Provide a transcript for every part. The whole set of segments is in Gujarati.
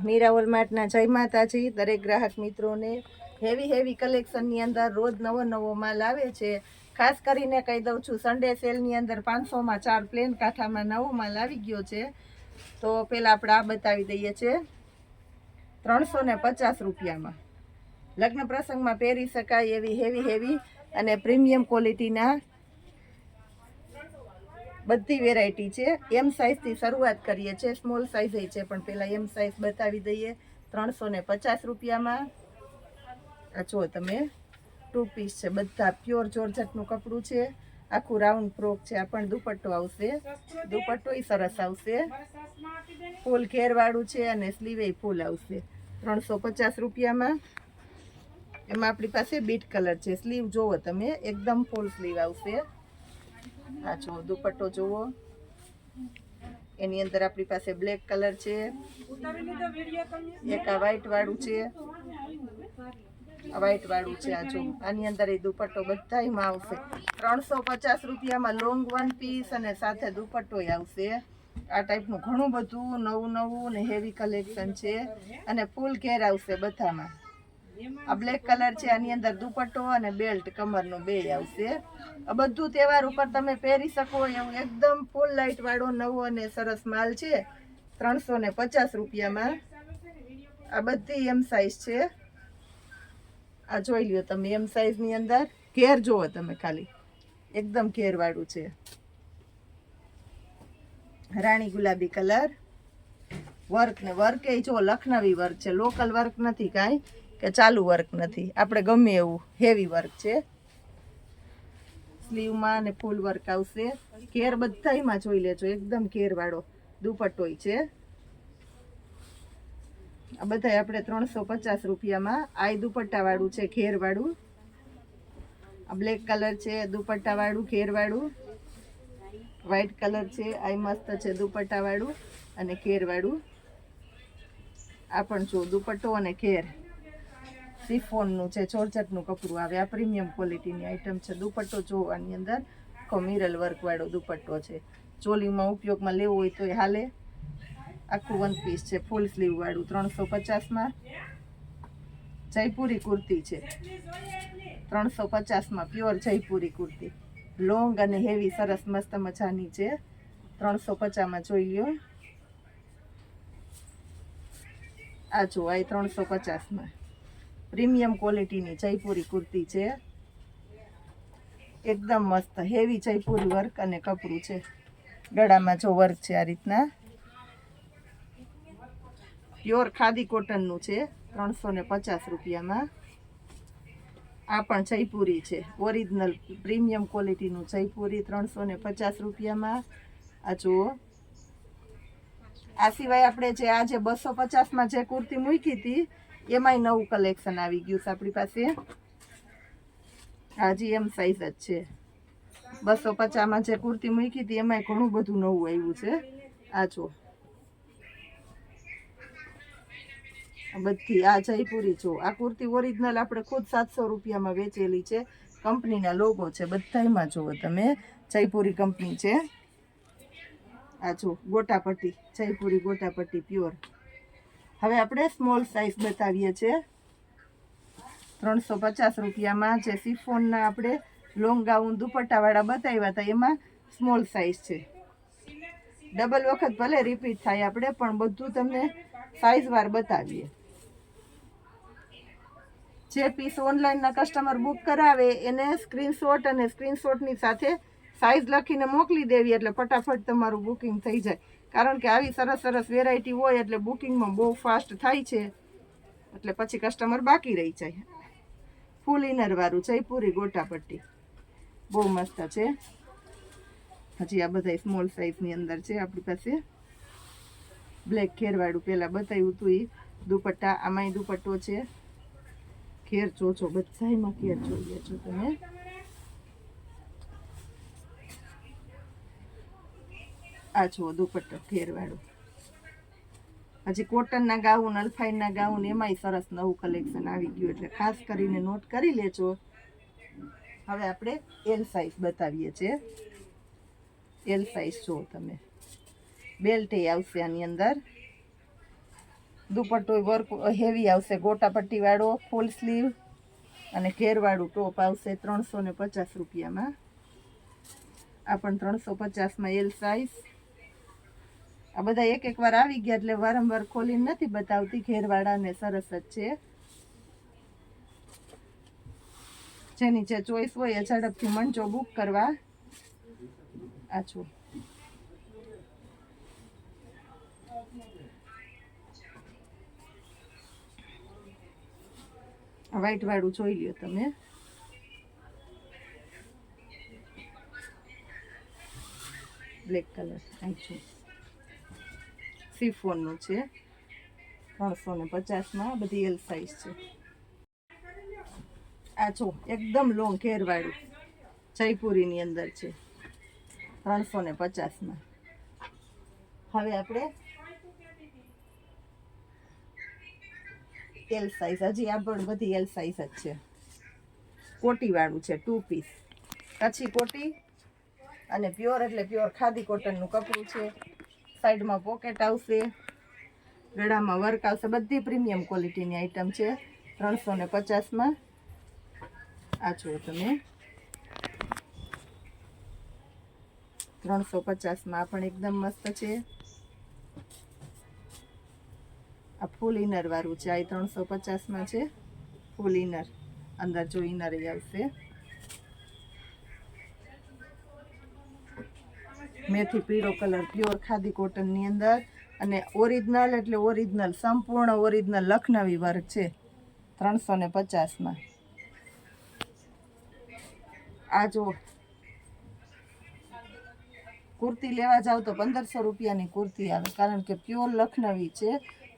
મીરા વોલમાર્ટના જય માતાજી. દરેક ગ્રાહક મિત્રોને હેવી હેવી કલેક્શનની અંદર રોજ નવો નવો માલ આવે છે. ખાસ કરીને કહી દઉં છું સન્ડે સેલની અંદર પાંચસોમાં ચાર પ્લેન કાંઠામાં નવો માલ આવી ગયો છે. તો પહેલાં આપણે આ બતાવી દઈએ છીએ ત્રણસો ને પચાસ રૂપિયામાં. લગ્ન પ્રસંગમાં પહેરી શકાય એવી હેવી હેવી અને પ્રીમિયમ ક્વોલિટીના બધી વેરાયટી છે. એમ સાઇઝથી શરૂઆત કરીએ છીએ. સ્મોલ સાઇઝ છે, પણ પહેલાં એમ સાઇઝ બતાવી દઈએ. ત્રણસો ને પચાસ રૂપિયામાં. આ જુઓ તમે. ટુ પીસ છે, બધા પ્યોર જોરજટનું કપડું છે. આખું રાઉન્ડ ફ્રોક છે. આ પણ દુપટ્ટો આવશે. દુપટ્ટો સરસ આવશે. ફૂલ ઘેરવાળું છે અને સ્લીવે ફૂલ આવશે. ત્રણસો પચાસ રૂપિયામાં. એમાં આપણી પાસે બીટ કલર છે. સ્લીવ જોવો તમે, એકદમ ફૂલ સ્લીવ આવશે. આ જુઓ, દુપટ્ટો જુઓ. એની અંદર આપણી પાસે બ્લેક કલર છે. એક આ વ્હાઈટ વાળું છે. આ વાળું છે આ જો આની અંદર એ દુપટ્ટો બધાયમાં આવશે. ત્રણસો પચાસ રૂપિયામાં લોંગ વન પીસ અને સાથે દુપટ્ટોય આવશે. આ ટાઈપનું ઘણું બધું નવું નવું ને હેવી કલેક્શન છે. અને ફૂલ ઘેર આવશે બધામાં. આ બ્લેક કલર છે, આની અંદર દુપટ્ટો અને બેલ્ટ કમરનો બે આવશે. આ બધું તહેવાર ઉપર તમે પહેરી શકો એવું એકદમ ફૂલ લાઇટ વાળો નવો અને સરસ માલ છે. ત્રણસો ને પચાસ રૂપિયામાં. આ બધી એમ સાઇઝ છે. આ જોઈ લ્યો તમે એમ સાઇઝની અંદર. ઘેર જુઓ તમે ખાલી. એકદમ ઘેરવાળું છે. રાણી ગુલાબી કલર. વર્ક ને વર્ક એ જો લખનવી વર્ક છે. લોકલ વર્ક નથી કાંઈ. કે ચાલુ વર્ક નથી. આપણે ગમે એવું હેવી વર્ક છે. સ્લીવમાં ને ફૂલ વર્ક આવશે. ઘેર બધામાં જોઈ લેજો. એકદમ ઘેરવાળો દુપટ્ટોય છે. આ બધા આપણે ત્રણસો પચાસ રૂપિયામાં. આ દુપટ્ટાવાળું છે ઘેરવાળું આ બ્લેક કલર છે દુપટ્ટાવાળું ઘેરવાળું વ્હાઇટ કલર છે, આ મસ્ત છે દુપટ્ટાવાળું અને ઘેરવાળું આ પણ જો, દુપટ્ટો અને ઘેર સિફોનનું છે જોર્જટનું કપડું. આવે આ પ્રીમિયમ ક્વોલિટીની આઈટમ છે. દુપટ્ટો જોવાની અંદર આખો વર્કવાળો દુપટ્ટો છે. ચોલીમાં ઉપયોગમાં લેવો હોય તો એ હાલે. આખું વન પીસ છે. ફૂલ સ્લીવવાળું ત્રણસો પચાસમાં. જયપુરી કુર્તી છે. ત્રણસો પચાસમાં પ્યોર જયપુરી કુર્તી. લોંગ અને હેવી સરસ મસ્ત મજાની છે. ત્રણસો પચાસમાં જોઈ લો આ જો આ ત્રણસો પચાસમાં. પ્રીમિયમ ક્વોલિટીની જયપુરી કુર્તી છે. એકદમ મસ્ત, હેવી જયપુરી વર્ક અને કપડું છે. ગળામાં જો વર્ક છે આ રીતના. પ્યોર ખાદી કોટનનું છે, ત્રણસો ને પચાસ રૂપિયામાં. આ પણ જયપુરી છે, ઓરિજિનલ પ્રીમિયમ ક્વોલિટીનું જયપુરી, ત્રણસો ને પચાસ રૂપિયામાં. આ જુઓ. આ સિવાય આપણે જે આજે બસો પચાસમાં જે કુર્તી મૂકી હતી એમાંય નવું કલેક્શન આવી ગયું છે આપણી પાસે. હાજી એમ સાઈઝ જ છે. બસો પચાસમાં જે કુર્તી મૂકી હતી, એમાંય ઘણું બધું નવું આવ્યું છે. આ જો. બધી, આ જયપુરી જો. આ કુર્તી ઓરિજિનલ આપણે ખુદ સાતસો રૂપિયામાં વેચેલી છે. કંપનીના લોગો છે. બધામાં જુઓ તમે. જયપુરી કંપની છે. આ જો, ગોટાપટ્ટી. જયપુરી ગોટાપટ્ટી પ્યોર હવે આપણે સ્મોલ સાઇઝ બતાવીએ છીએ. ત્રણસો પચાસ રૂપિયામાં જે સિફોનના આપણે લોંગ ગાઉન દુપટ્ટાવાળા બતાવ્યા હતા, એમાં સ્મોલ સાઇઝ છે. ડબલ વખત ભલે રિપીટ થાય આપણે, પણ બધું તમને સાઇઝવાર બતાવીએ. જે પીસ ઓનલાઈનના કસ્ટમર બુક કરાવે, એને સ્ક્રીનશોટ અને સ્ક્રીનશોટની સાથે સાઇઝ લખીને મોકલી દેવી, એટલે ફટાફટ તમારું બુકિંગ થઈ જાય. કારણ કે આવી સરસ સરસ વેરાયટી હોય એટલે બુકિંગમાં બહુ ફાસ્ટ થાય છે. એટલે પછી કસ્ટમર બાકી રહી જાય. ફૂલ ઇનરવાળું છે પૂરી ગોટાપટ્ટી. બહુ મસ્ત છે. હજી આ બધા સ્મોલ સાઇઝની અંદર છે આપણી પાસે. બ્લેક ઘેરવાળું પહેલાં બતાવ્યું હતું એ. દુપટ્ટા, આમાંય દુપટ્ટો છે. ઘેર જોજો, બધાયમાં ઘેર જોઈએ છો તમે. આ જુઓ, દુપટ્ટો ઘેરવાળો. હજી કોટનના ગાઉન, અલ્ફાઈનના ગાઉન, એમાંય સરસ નવું કલેક્શન આવી ગયું એટલે ખાસ કરીને નોટ કરી લેજો. હવે આપણે એલ સાઇઝ બતાવીએ છીએ. એલ સાઇઝ જુઓ તમે. બેલ્ટ આવશે આની અંદર. દુપટ્ટો વર્ક હેવી આવશે. ગોટાપટ્ટીવાળો ફૂલ સ્લીવ અને ઘેરવાળું ટોપ આવશે ત્રણસો ને પચાસ રૂપિયામાં. આ પણ ત્રણસો પચાસમાં એલ સાઇઝ આ બધા એક એક વાર આવી ગયા એટલે વારંવાર ખોલીને નથી બતાવતી ઘેરવાળા ને સરસ જ છે. જેની જે ચોઈસ હોય એ ઝડપથી મંચો બુક કરવા. આ છો. વ્હાઈટ વાળું જોઈ લ્યો તમે. બ્લેક કલર આઈ છે. સિફોનનું છે. ત્રણસો ને પચાસમાં બધી એલ સાઇઝ છે. આ છો એકદમ લોંગ ઘેરવાળું જયપુરીની અંદર છે. ત્રણસો ને પચાસમાં. હવે આપણે એલ સાઇઝ હજી આ પણ બધી એલ સાઇઝ જ છે. કોટીવાળું છે ટુ પીસ કચ્છી કોટી અને પ્યોર એટલે પ્યોર ખાદી કોટનનું કપડું છે. સાઈડમાં પોકેટ આવશે. ગળામાં વર્ક આવશે. બધી પ્રીમિયમ ક્વોલિટીની આઈટમ છે. ત્રણસો ને પચાસમાં. આ જુઓ તમે. ત્રણસો પચાસમાં પણ એકદમ મસ્ત છે. આ ફૂલ ઇનર વાળું છે. આ ત્રણસો પચાસમાં છે. ફૂલ ઇનર અંદર જો ઇનર આવશે. મેથી પીળો કલર, પ્યોર ખાદી કોટનની અંદર. અને ઓરિજિનલ એટલે ઓરિજિનલ, સંપૂર્ણ ઓરિજિનલ લખનવી વર્ક છે ત્રણસો ને પચાસમાં. આ જો કુર્તી લેવા જાવ તો પંદરસો રૂપિયાની કુર્તી આવે, કારણ કે પ્યોર લખનવી છે.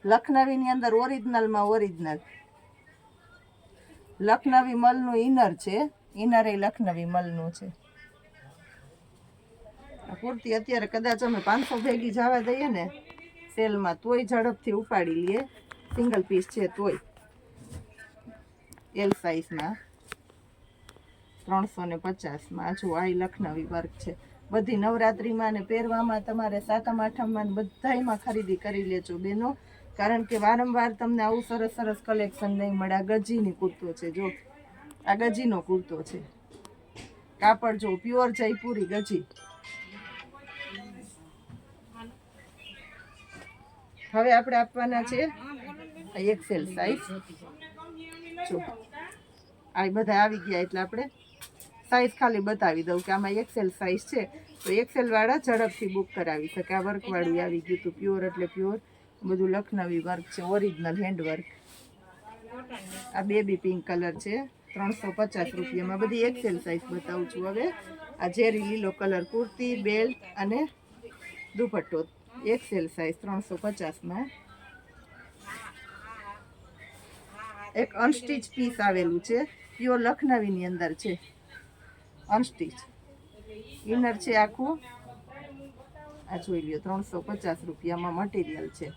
લખનવીની અંદર ઓરિજિનલમાં ઓરિજિનલ. લખનવી મલનું ઇનર છે, ઇનર એ લખનવી મલનું છે. કુર્તી અત્યારે કદાચ અમે પાંચસો ભેગી જવા દઈએ ને સેલમાં, તોય ઝડપથી ઉપાડી લઈએ. સિંગલ પીસ છે તોય. એલ સાઇઝમાં ત્રણસો ને પચાસમાં. જો આ લખનવી વર્ક છે. બધી નવરાત્રિમાં ને પહેરવામાં તમારે સાતમ, આઠમમાં ને બધાયમાં ખરીદી કરી લેજો બેનો. કારણ કે વારંવાર તમને આવું સરસ સરસ કલેક્શન નહીં મળે. આ ગજીની કુર્તો છે, જો. આ ગજીનો કુર્તો છે. કાપડ જો પ્યોર જયપુરી ગજી. હવે આપણે આપવાના છે એક્સેલ સાઈઝ જો, આ બધા આવી ગયા એટલે આપણે સાઈઝ ખાલી બતાવી દઉં કે આમાં એક્સેલ સાઈઝ છે. તો એક્સેલવાળા ઝડપથી બુક કરાવી શકે. આ વર્કવાળું આવી ગયું હતું પ્યોર એટલે પ્યોર બધું લખનવી વર્ક છે ઓરિજિનલ હેન્ડ વર્ક આ બેબી પિંક કલર છે. ત્રણસો પચાસ રૂપિયામાં બધી એક્સેલ સાઈઝ બતાવું છું હવે. આ ઝેરી લીલો કલર કુર્તી બેલ્ટ અને દુપટ્ટો. એક્સેલ સાઈઝ ત્રણસો પચાસમાં. એક અનસ્ટીચ પીસ આવેલું છે. પ્યોર લખનવીની અંદર છે. અનસ્ટીચ ઇનર છે આખું. આ જોઈ લ્યો, ત્રણસો પચાસ રૂપિયામાં મટીરિયલ છે.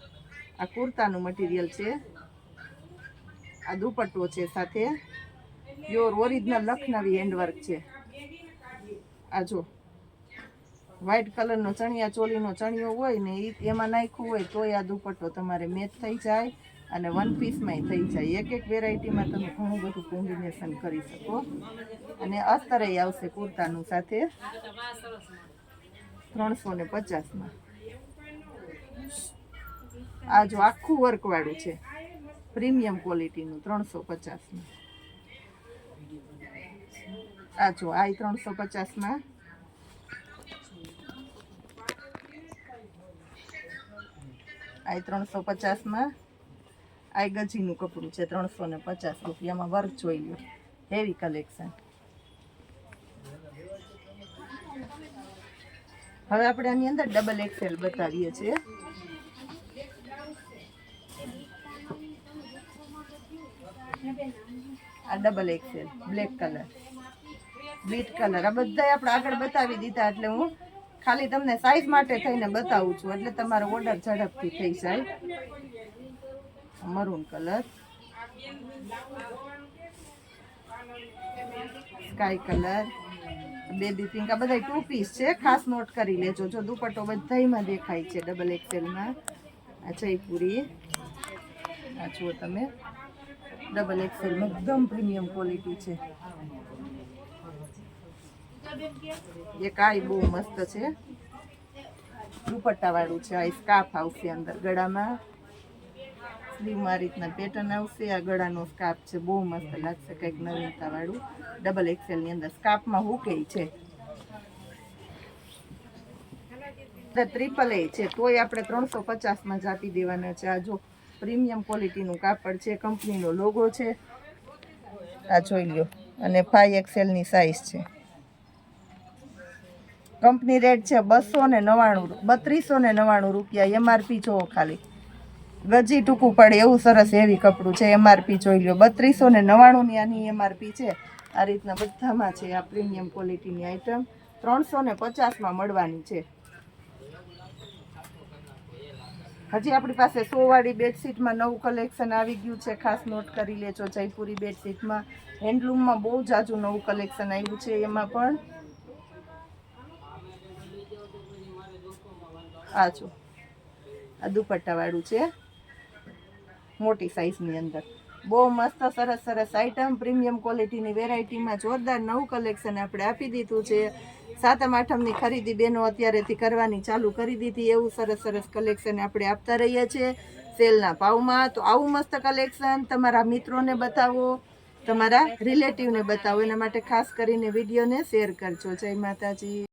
આ કુર્તાનું મટીરિયલ છે. આ દુપટ્ટો છે સાથે. પ્યોર ઓરિજિનલ લખનવી હેન્ડવર્ક છે. આ જો. વ્હાઈટ કલરનો ચણિયા ચોલીનો ચણિયો હોય ને એ એમાં નાખ્યું હોય તોય આ દુપટ્ટો તમારે મેચ થઈ જાય અને વન પીસમાંય થઈ જાય. એક એક વેરાયટીમાં તમે ઘણું બધું કોમ્બિનેશન કરી શકો. અને અસ્તરે આવશે કુર્તાનું સાથે ત્રણસો ને પચાસમાં. આ જો આખું વર્કવાળું છે. પ્રીમિયમ ક્વોલિટીનું ત્રણસો પચાસમાં. આ જો આ ત્રણસો પચાસમાં. આ ત્રણસો પચાસમાં. આ ગજીનું કપડું છે ત્રણસો ને પચાસ રૂપિયામાં વર્ક જોઈ લો હેવી કલેક્શન હવે આપણે આની અંદર ડબલ એક્સેલ બતાવીએ છીએ. આ double XL black colour beet colour આ બધા આપણે આગળ બતાવી દીધા એટલે હું ખાલી તમને સાઈઝ માટે થઈને બતાવું છું. એટલે તમારો ઓર્ડર ઝડપથી થઈ જાય. Maroon colour. Sky colour. Baby pink આ બધા ટુ પીસ છે. ખાસ નોટ કરી લેજો. જો દુપટ્ટો બધામાં દેખાય છે ડબલ એક્સેલમાં આ જયપુરી આ જુઓ તમે. ડબલ એક્સેલ એકદમ પ્રીમિયમ ક્વોલિટી છે. એ કાળી બહુ મસ્ત છે. દુપટ્ટાવાળું છે, આ સ્કાર્ફ આવશે અંદર ગળામાં. સ્લીવમાં આ રીતના પેટર્ન આવશે, આ ગળાનો સ્કાર્ફ છે, બહુ મસ્ત લાગશે કંઈક નવીનતા વાળું. ડબલ એક્સેલની અંદર સ્કાફમાં હુકે છે? ટ્રિપલ એ છે, તોય આપણે ત્રણસો પચાસમાં જ આપી દેવાના છે. આ જો પ્રીમિયમ ક્વોલિટીનું કાપડ છે કંપનીનો લોગો છે. આ જોઈ લ્યો. અને ફાઈવ એક્સેલની સાઇઝ છે. કંપની રેટ છે બસો ને નવ્વાણું બત્રીસો ને નવ્વાણું રૂપિયા એમઆરપી જોવો ખાલી. ગજી ટૂંકું પડે એવું સરસ હેવી કપડું છે એમઆરપી જોઈ લો બત્રીસો ને નવ્વાણુંની આની એમઆરપી છે. આ રીતના બધામાં છે આ પ્રીમિયમ ક્વોલિટીની આઈટમ. ત્રણસો ને પચાસમાં મળવાની છે. હજી આપણી પાસે સોવાળી બેડશીટમાં નવું કલેક્શન આવી ગયું છે. ખાસ નોટ કરી લેજો જયપુરી બેડશીટમાં. હેન્ડલૂમમાં બહુ જાજુ નવું કલેક્શન આવ્યું છે એમાં પણ. આ જો. આ દુપટ્ટાવાળું છે. મોટી સાઇઝની અંદર. બહુ મસ્ત, સરસ સરસ આઈટમ પ્રીમિયમ ક્વોલિટીની વેરાયટીમાં જોરદાર નવું કલેક્શન આપણે આપી દીધું છે. સાતમ આઠમની ખરીદી બેનો અત્યારેથી કરવાની ચાલુ કરી દીધી. એવું સરસ સરસ કલેક્શન આપણે આપતા રહીએ છીએ. સેલના ભાવમાં. તો આવું મસ્ત કલેક્શન તમારા મિત્રોને બતાવો, તમારા રિલેટિવને બતાવો. એના માટે ખાસ કરીને વિડીયોને શેર કરજો. જય માતાજી.